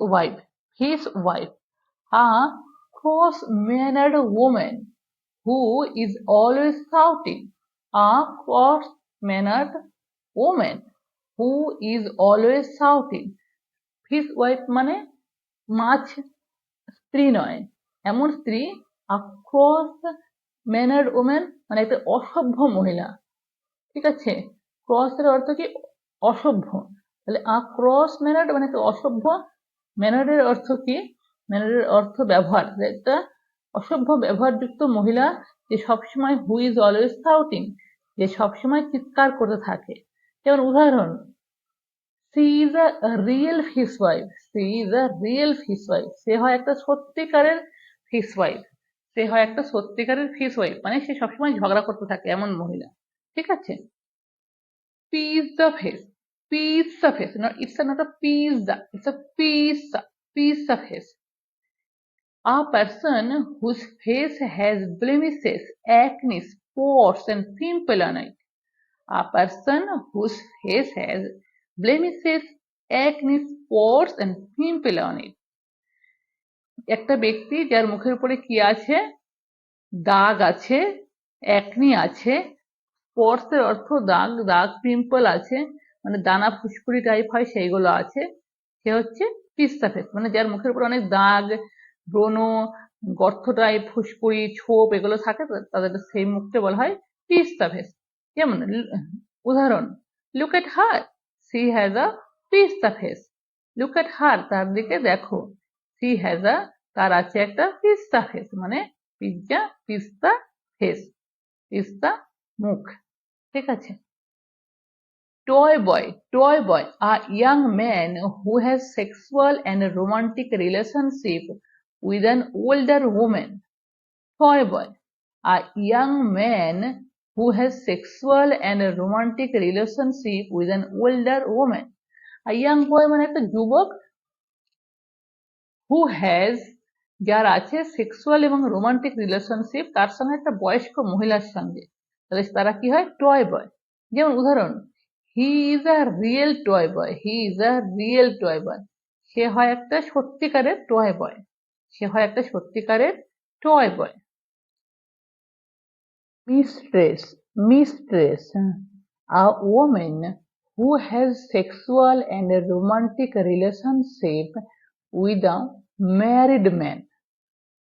wife, his wife, a cross-mannered woman who is always shouting, a cross-mannered woman who is always shouting. His wife মানে মাছ স্ত্রী নয় এমন স্ত্রী a coarse manner woman মানে একটা অসভ্য মহিলা ঠিক আছে ক্রসের অর্থ কি অসভ্য তাহলে আক্রস ম্যানার্ড মানে একটা অসভ্য ম্যানার্ডের অর্থ কি? ম্যানার্ডের অর্থ ব্যবহার। একটা অসভ্য ব্যবহারযুক্ত মহিলা যে সবসময় হু ইজ অলওয়েজ শাউটিং যে সবসময় চিৎকার করতে থাকে। যেমন উদাহরণ she is a real fishwife she is a real fishwife সে হয় একটা সত্যিকারের ফিস ওয়াইফ সে হয় একটা সত্যিকারের ফিস ওয়াইফ মানে সে সবসময় ঝগড়া করতে থাকে এমন মহিলা। ঠিক আছে? Piece the face Piece the face it's not a piece the it's a piece piece the face A person whose face has blemishes, acne, spots, and pimple on it. A person whose face has blemishes, acne, spots, and pimple on it. একটা ব্যক্তি যার মুখের উপরে কি আছে দাগ আছে acne আছে স্পটস এর অর্থ দাগ দাগ পিম্পল আছে মানে দানা ফুসকুড়ি টাইপ হয় সেইগুলো আছে। সে হচ্ছে পিস্তা ফেস মানে যার মুখের উপর অনেক দাগ, ব্রণ, গর্ত টাইপ ফুসকুড়ি, ছোপ এগুলো থাকে তাদের সেই মুখকে বলা হয় পিস্তা ফেস যেমন, উদাহরণ look at her she has a pizza face look at her তার দিকে দেখো সি হ্যাজ আ তার আছে একটা পিস্তা ফেস মানে পিজ্জা পিস্তা ফেস পিস্তা মুখ। ঠিক আছে? toy boy toy boy a young man who has sexual and romantic relationship with an older woman toy boy a young man who has sexual and romantic relationship with an older woman a young boy মানে একটা যুবক who has যার আছে sexual এবং romantic relationship তার সঙ্গে একটা বয়স্ক মহিলার সঙ্গে তাহলে তারা কি হয় টয় বয় যেমন উদাহরণ he is a real toy boy he is a real toy boy সে হয় একটা সত্যিকারের টয় বয় সে হয় একটা সত্যিকারের toy boy mistress mistress a women who has sexual and romantic relationship with a married man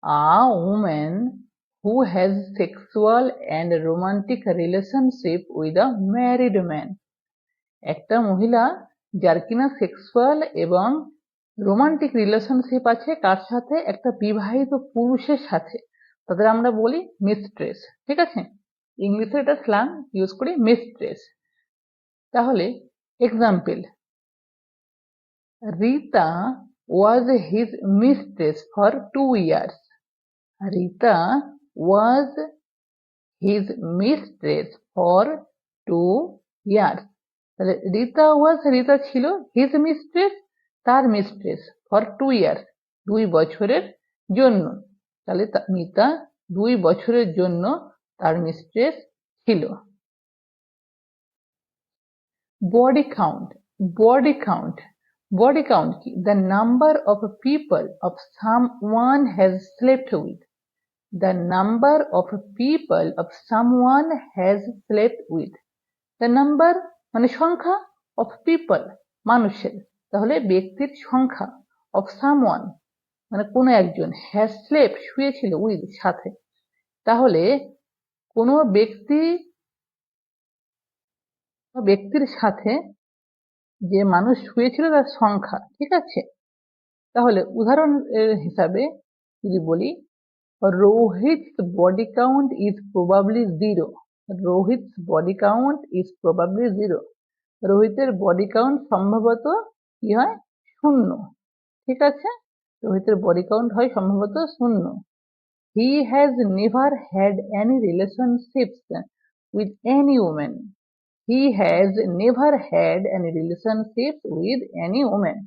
a woman who has sexual and romantic relationship with a married man. একটা মহিলা যার কিনা সেক্সুয়াল এবং romantic relationship আছে কার সাথে একটা বিবাহিত পুরুষের সাথে। তাদের আমরা বলি মিস্ট্রেস ঠিক আছে? ইংলিশে এটা স্ল্যাং ইউজ করি মিস্ট্রেস তাহলে example Rita was his mistress for two years Rita was his mistress for two years. তাহলে রিতা ওয়াজ রিতা ছিল হিজ মিস্ট্রেস তার মিস্ট্রেস ফর টু ইয়ার্স দুই বছরের জন্য। তাহলে মিতা দুই বছরের জন্য তার মিস্ট্রেস ছিল। Body count body count body count কি? The number of people of someone has slept with the number of people of someone has slept with. The number মানে সংখ্যা অফ পিপল মানুষের। তাহলে ব্যক্তির সংখ্যা অফ someone মানে কোনো একজন, has slept, শুয়েছিল উইল, সাথে। তাহলে কোনো ব্যক্তি ব্যক্তির সাথে যে মানুষ শুয়েছিল তার সংখ্যা, ঠিক আছে? তাহলে উদাহরণ হিসাবে যদি বলি Rohit body count is probably zero. Rohit's body count is probably zero রোহিতের body count সম্ভবত কি হয়? শূন্য। ঠিক আছে? রোহিতের বডি কাউন্ট হয় সম্ভবত শূন্য। He has never had any relationships with any women he has never had any relationships with any women